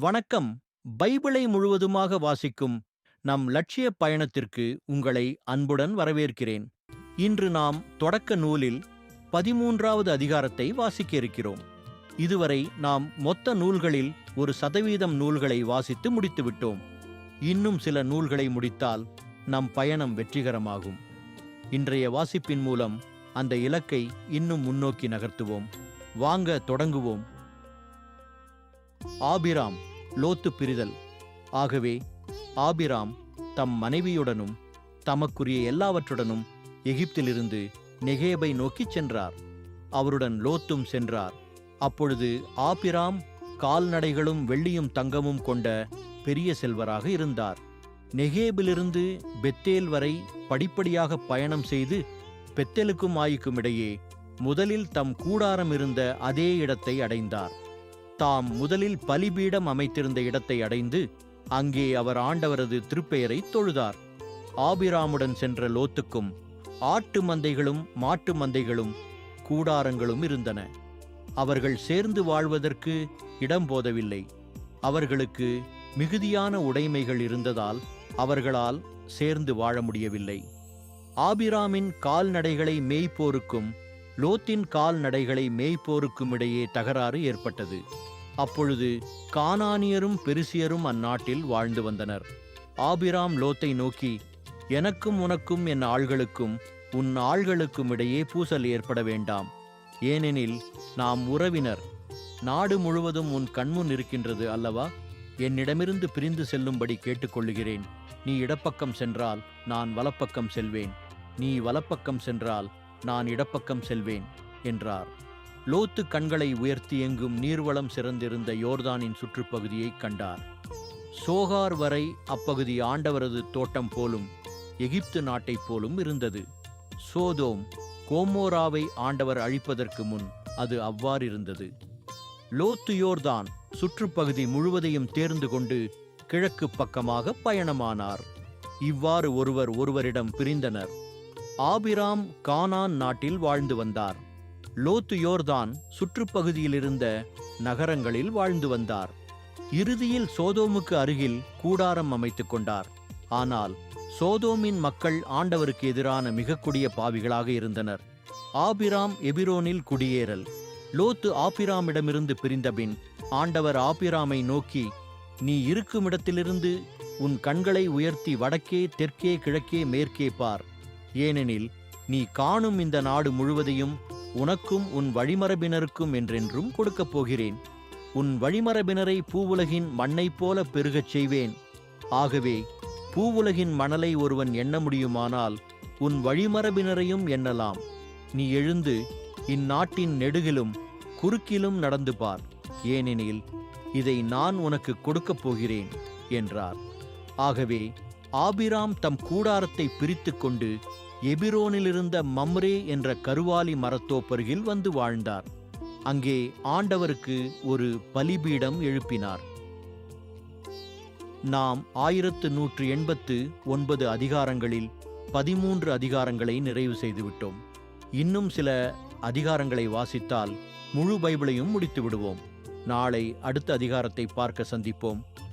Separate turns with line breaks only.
வணக்கம். பைபிளை முழுவதுமாக வாசிக்கும் நம் லட்சிய பயணத்திற்கு உங்களை அன்புடன் வரவேற்கிறேன். இன்று நாம் தொடக்க நூலில் பதிமூன்றாவது அதிகாரத்தை வாசிக்க இருக்கிறோம். இதுவரை நாம் மொத்த நூல்களில் ஒரு சதவீதம் நூல்களை வாசித்து முடித்துவிட்டோம் இன்னும் சில நூல்களை முடித்தால் நம் பயணம் வெற்றிகரமாகும். இன்றைய வாசிப்பின் மூலம் அந்த இலக்கை இன்னும் முன்னோக்கி நகர்த்துவோம். வாங்க தொடங்குவோம். ஆபிராம் லோத்து பிரிதல். ஆகவே ஆபிராம் தம் மனைவியுடனும் தமக்குரிய எல்லாவற்றுடனும் எகிப்திலிருந்து நெகேபை நோக்கிச் சென்றார். அவருடன் லோத்தும் சென்றார். அப்பொழுது ஆபிராம் கால்நடைகளும் வெள்ளியும் தங்கமும் கொண்ட பெரிய செல்வராக இருந்தார். நெகேபிலிருந்து பெத்தேல் வரை படிப்படியாக பயணம் செய்து பெத்தேலுக்கும் ஆயிக்கும் இடையே முதலில் தம் கூடாரம் இருந்த அதே இடத்தை அடைந்தார். தாம் முதலில் பலிபீடம் அமைத்திருந்த இடத்தை அடைந்து அங்கே அவர் ஆண்டவரது திருப்பெயரை தொழுதார். ஆபிராமுடன் சென்ற லோத்துக்கும் ஆட்டு மந்தைகளும் மாட்டு மந்தைகளும் கூடாரங்களும் இருந்தன. அவர்கள் சேர்ந்து வாழ்வதற்கு இடம் போதவில்லை. அவர்களுக்கு மிகுதியான உடைமைகள் இருந்ததால் அவர்களால் சேர்ந்து வாழ முடியவில்லை. ஆபிராமின் கால்நடைகளை மேய்ப்போருக்கும் லோத்தின் கால்நடைகளை மேய்ப்போருக்கும் இடையே தகராறு ஏற்பட்டது. அப்பொழுது கானானியரும் பெருசியரும் அந்நாட்டில் வாழ்ந்து வந்தனர். ஆபிராம் லோத்தை நோக்கி எனக்கும் உனக்கும் என் ஆள்களுக்கும் உன் ஆள்களுக்கும் இடையே பூசல் ஏற்பட வேண்டாம். ஏனெனில் நாம் உறவினர். நாடு முழுவதும் உன் கண்முன் இருக்கின்றது அல்லவா? என்னிடமிருந்து பிரிந்து செல்லும்படி கேட்டுக்கொள்ளுகிறேன். நீ இடப்பக்கம் சென்றால் நான் வலப்பக்கம் செல்வேன். நீ வலப்பக்கம் சென்றால் நான் இடப்பக்கம் செல்வேன் என்றார். லோத்து கண்களை உயர்த்தி எங்கும் நீர்வளம் சிறந்திருந்த யோர்தானின் சுற்றுப்பகுதியைக் கண்டார். சோகார் வரை அப்பகுதி ஆண்டவரது தோட்டம் போலும் எகிப்து நாட்டைப் போலும் இருந்தது. சோதோம் கோமோராவை ஆண்டவர் அழிப்பதற்கு முன் அது அவ்வாறிருந்தது. லோத்து யோர்தான் சுற்றுப்பகுதி முழுவதையும் தேர்ந்து கொண்டு கிழக்கு பக்கமாக பயணமானார். இவ்வாறு ஒருவர் ஒருவரிடம் பிரிந்தனர். ஆபிராம் கானான் நாட்டில் வாழ்ந்து வந்தார். லோத்து யோர்தான் சுற்றுப்பகுதியில் இருந்த நகரங்களில் வாழ்ந்து வந்தார். இறுதியில் சோதோமுக்கு அருகில் கூடாரம் அமைத்துக் கொண்டார். ஆனால் சோதோமின் மக்கள் ஆண்டவருக்கு எதிரான மிக கொடிய பாவிகளாக இருந்தனர். ஆபிராம் எபிரோனில் குடியேறல். லோத்து ஆபிராமிடமிருந்து பிரிந்தபின் ஆண்டவர் ஆபிராமை நோக்கி நீ இருக்கும் இடத்திலிருந்து உன் கண்களை உயர்த்தி வடக்கே தெற்கே கிழக்கே மேற்கே பார். ஏனெனில் நீ காணும் இந்த நாடு முழுவதையும் உனக்கும் உன் வழிமரபினருக்கும் என்றென்றும் கொடுக்கப் போகிறேன். உன் வழிமரபினரை பூவுலகின் மண்ணைப் போல பெருகச் செய்வேன். ஆகவே பூவுலகின் மணலை ஒருவன் எண்ண முடியுமானால் உன் வழிமரபினரையும் எண்ணலாம். நீ எழுந்து இந்நாட்டின் நெடுகிலும் குறுக்கிலும் நடந்து பார். ஏனெனில் இதை நான் உனக்கு கொடுக்கப் போகிறேன் என்றார். ஆகவே ஆபிராம் தம் கூடாரத்தை பிரித்து கொண்டு எபிரோனிலிருந்த மம்ரே என்ற கருவாலி மரத்தோப்பருகில் வந்து வாழ்ந்தார். அங்கே ஆண்டவருக்கு ஒரு பலிபீடம் எழுப்பினார். நாம் ஆயிரத்து நூற்று எண்பத்து ஒன்பது அதிகாரங்களில் பதிமூன்று அதிகாரங்களை நிறைவு செய்துவிட்டோம். இன்னும் சில அதிகாரங்களை வாசித்தால் முழு பைபிளையும் முடித்து விடுவோம் நாளை அடுத்த அதிகாரத்தை பார்க்க சந்திப்போம்.